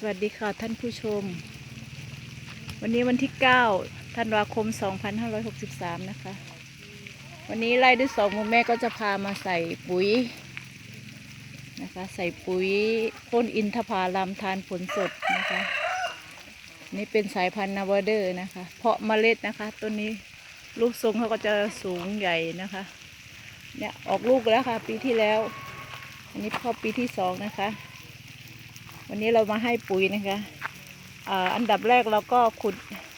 สวัสดีค่ะท่านผู้ชม วันนี้วันที่ 9 ธันวาคม 2563 นะคะ วันนี้ไล่ด้วยสองมือแม่ก็จะพามาใส่ปุ๋ยนะคะ ใส่ปุ๋ยพ่นอินทผลัมทานผลสดนะคะ นี่เป็นสายพันธุ์นาวเดอร์นะคะ เพาะเมล็ดนะคะต้นนี้ลูกทรงเขาก็จะสูงใหญ่นะคะ เนี่ยออกลูกแล้วค่ะ ปีที่แล้ว อันนี้พอปีที่สองนะคะ วันนี้เรามาให้ปุ๋ยนะคะอันดับแรกเราก็ขุด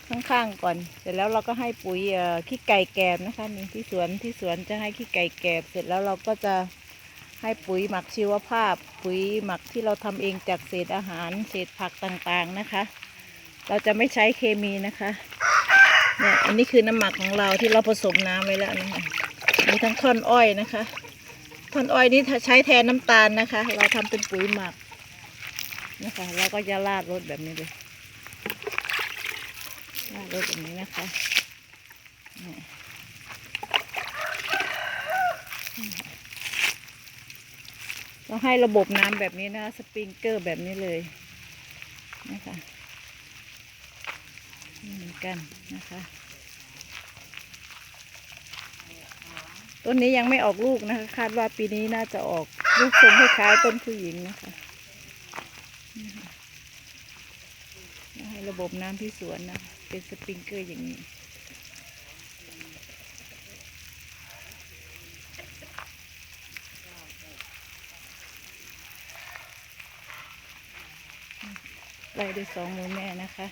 ข้างๆก่อน เสร็จแล้วเราก็ให้ปุ๋ยขี้ไก่แกบนะคะนี่ที่สวนที่สวนจะให้ขี้ไก่แกบเสร็จแล้วเราก็จะให้ปุ๋ยหมักชีวภาพ ปุ๋ยหมักที่เราทำเองจากเศษอาหาร เศษผักต่างๆนะคะ เราจะไม่ใช้เคมีนะคะเนี่ยอันนี้คือน้ำหมักของเราที่เราผสมน้ำไว้แล้วนะคะมีทั้งท่อนอ้อยนะคะ ท่อนอ้อยนี้ใช้แทนน้ำตาลนะคะ เราทำเป็นปุ๋ยหมัก นะคะแล้วก็จะลาดรถแบบนี้เลยลาดรถแบบนี้นะคะเราให้ระบบน้ำแบบนี้นะคะสปริงเกอร์แบบนี้เลยนะคะเหมือนกันนะคะต้นนี้ยังไม่ออกลูกนะคะ คาดว่าปีนี้น่าจะออกลูกทรงคล้ายๆต้นผู้หญิงนะคะ ให้ระบบน้ำที่สวนนะ เป็นสปริงเกอร์อย่างนี้ไล่ด้วยสองมือแม่นะคะ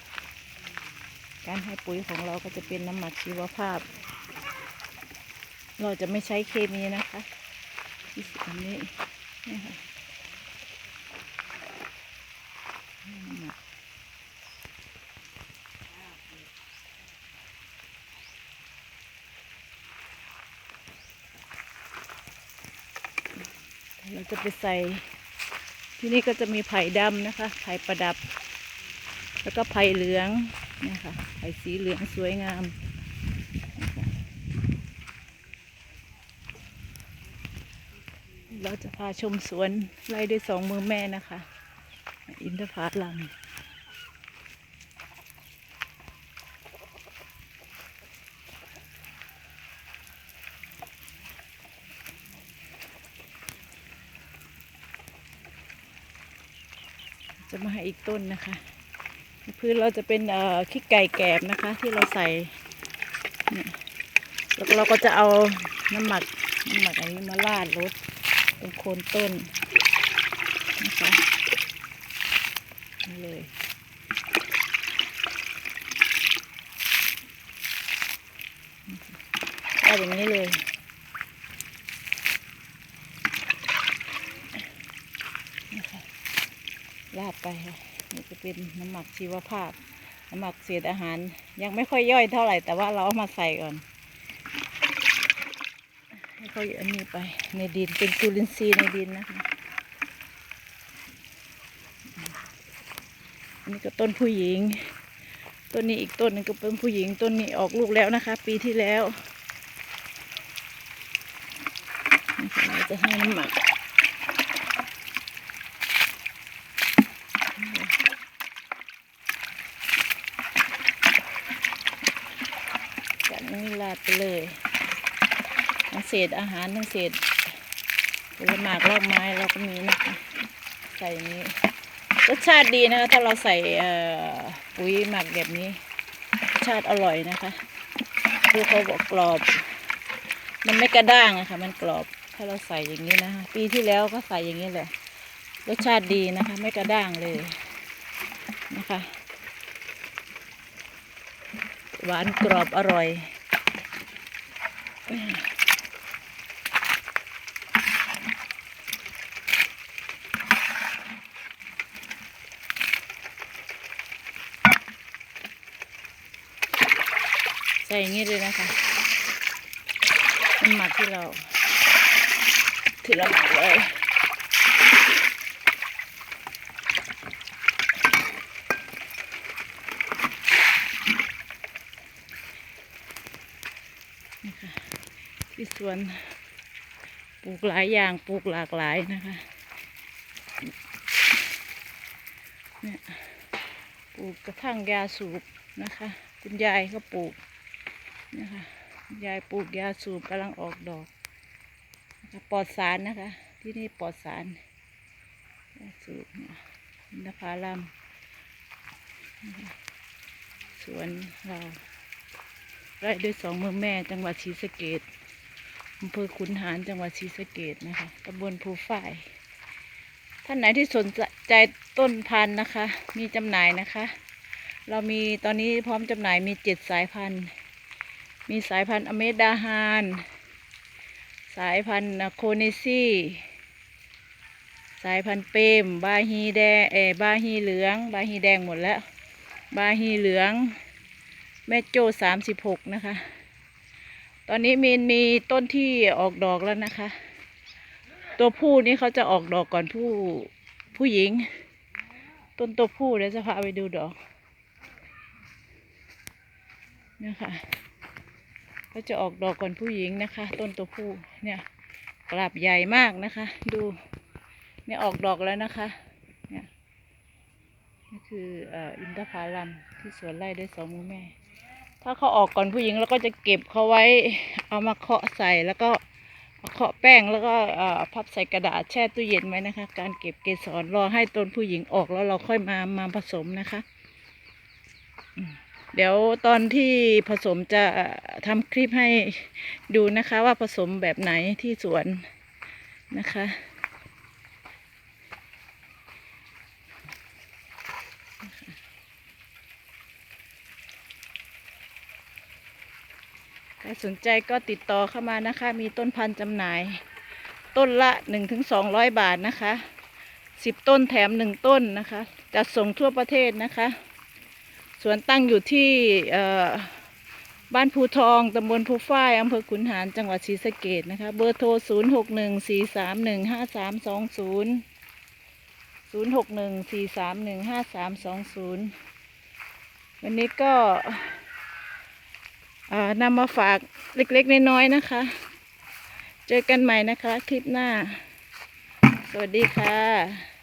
การให้ปุ๋ยของเราก็จะเป็นน้ำหมักชีวภาพ เราจะไม่ใช้เคมีนะคะที่สวนนี้นะคะน้ำหมัก เราจะไปใส่ ที่นี่ก็จะมีไผ่ดำนะคะ ไผ่ประดับ แล้วก็ไผ่เหลืองเนี่ยค่ะ ไผ่สีเหลืองสวยงาม เราจะพาชมสวนไล่ด้วยสองมือแม่นะคะ อินทผลัม จะมาให้อีกต้นนะคะ พื้นเราจะเป็นเอ่อขี้ไก่แกบนะคะ ที่เราใส่เนี่ยแล้วเราก็จะเอาน้ำหมักน้ำหมักอันนี้มาลาดรดตรงโคนต้นนะคะนี่เลยเอาอย่างนี้เลย นะคะ ลาดไปค่ะนี่จะเป็นน้ำหมักชีวภาพ น้ำหมักเศษอาหาร ยังไม่ค่อยย่อยเท่าไหร่ แต่ว่าเราเอามาใส่ก่อนให้เขาอันนี้ไปในดินเป็นจุลินทรีย์ในดินนะคะอันนี้ก็ต้นผู้หญิง ต้นนี้อีกต้นหนึงก็เป็นผู้หญิง ต้นนี้ออกลูกแล้วนะคะ ปีที่แล้วจะให้น้ำหมักนี้ลาด ไปเลยทั้งเศษอาหารทั้งเศษผลหมากรอบไม้เราก็มีนะคะใส่นี้รสชาติดีนะคะ ถ้าเราใส่ปุ๋ยหมักแบบนี้รสชาติอร่อยนะคะคือเขาบอกกรอบ มันไม่กระด้างอะค่ะมันกรอบถ้าเราใส่อย่างนี้นะคะปีที่แล้วก็ใส่อย่างนี้เลยรสชาติดีนะคะ ไม่กระด้างเลยนะคะ หวานกรอบอร่อย ใส่อย่างนี้เลยนะคะน้ำหมักที่เรา ที่เราหมักไว้นะคะ ที่สวนปลูกหลายอย่างปลูกหลากหลายนะคะเนี่ยปลูกกระทั่งยาสูบนะคะ คุณยายก็ปลูกนะคะยายปลูกยาสูบกำลังออกดอกนะคะปลอดสารนะคะ ที่นี่ปลอดสารยาสูบนี่ยอินทผลัมสวนเราไร่ด้วยสองมือแม่จังหวัดศรีสะเกด อำเภอขุนหารจังหวัดศรีสะเกดนะคะตำบลภูฝ่าย ท่านไหนที่สนใจต้นพันธุ์นะคะ มีจำหน่ายนะคะ เรามีตอนนี้พร้อมจำหน่ายมีเจ็ดสายพันธุ์ มีสายพันธุ์อเมดาฮาน สายพันธุ์โคเนซี่ สายพันธุ์เปม บาฮีแดงเออบาฮีเหลือง บาฮีแดงหมดแล้ว บาฮีเหลือง แม่โจ้สามสิบหกนะคะ ตอนนี้มีนมีต้นที่ออกดอกแล้วนะคะ ตัวผู้นี่เขาจะออกดอกก่อนผู้ผู้หญิง ต้นตัวผู้เดี๋ยวจะพาไปดูดอกเนี่ยค่ะเขาจะออกดอกก่อนผู้หญิงนะคะ ต้นตัวผู้เนี่ยกลับใหญ่มากนะคะ ดูเนี่ยออกดอกแล้วนะคะเนี่ยนี่คืออินทผลัมที่สวนไร่ได้สองมือแม่ ถ้าเขาออกก่อนผู้หญิงเราก็จะเก็บเขาไว้ เอามาเคาะใส่แล้วก็เคาะแป้งแล้วก็พับใส่กระดาษแช่ตู้เย็นไว้นะคะ การเก็บเกสรรอให้ต้นผู้หญิงออกแล้วเราค่อยมามาผสมนะคะ เดี๋ยวตอนที่ผสมจะทำคลิปให้ดูนะคะว่าผสมแบบไหนที่สวนนะคะ ใครสนใจก็ติดต่อเข้ามานะคะ มีต้นพันธุ์จำหน่าย ต้นละหนึ่งถึงสองร้อยบาทนะคะสิบต้นแถมหนึ่งต้นนะคะ จัดส่งทั่วประเทศนะคะ สวนตั้งอยู่ที่บ้านภูทอง ตำบลภูฝ้ายอำเภอขุนหารจังหวัดศรีสะเกดนะคะ เบอร์โทร 0 6 1 4 3 1 5 3 2 0 0 6 1 4 3 1 5 3 2 0 วันนี้ก็เอ่อ นำมาฝากเล็กๆน้อยๆนะคะ เจอกันใหม่นะคะ คลิปหน้า สวัสดีค่ะ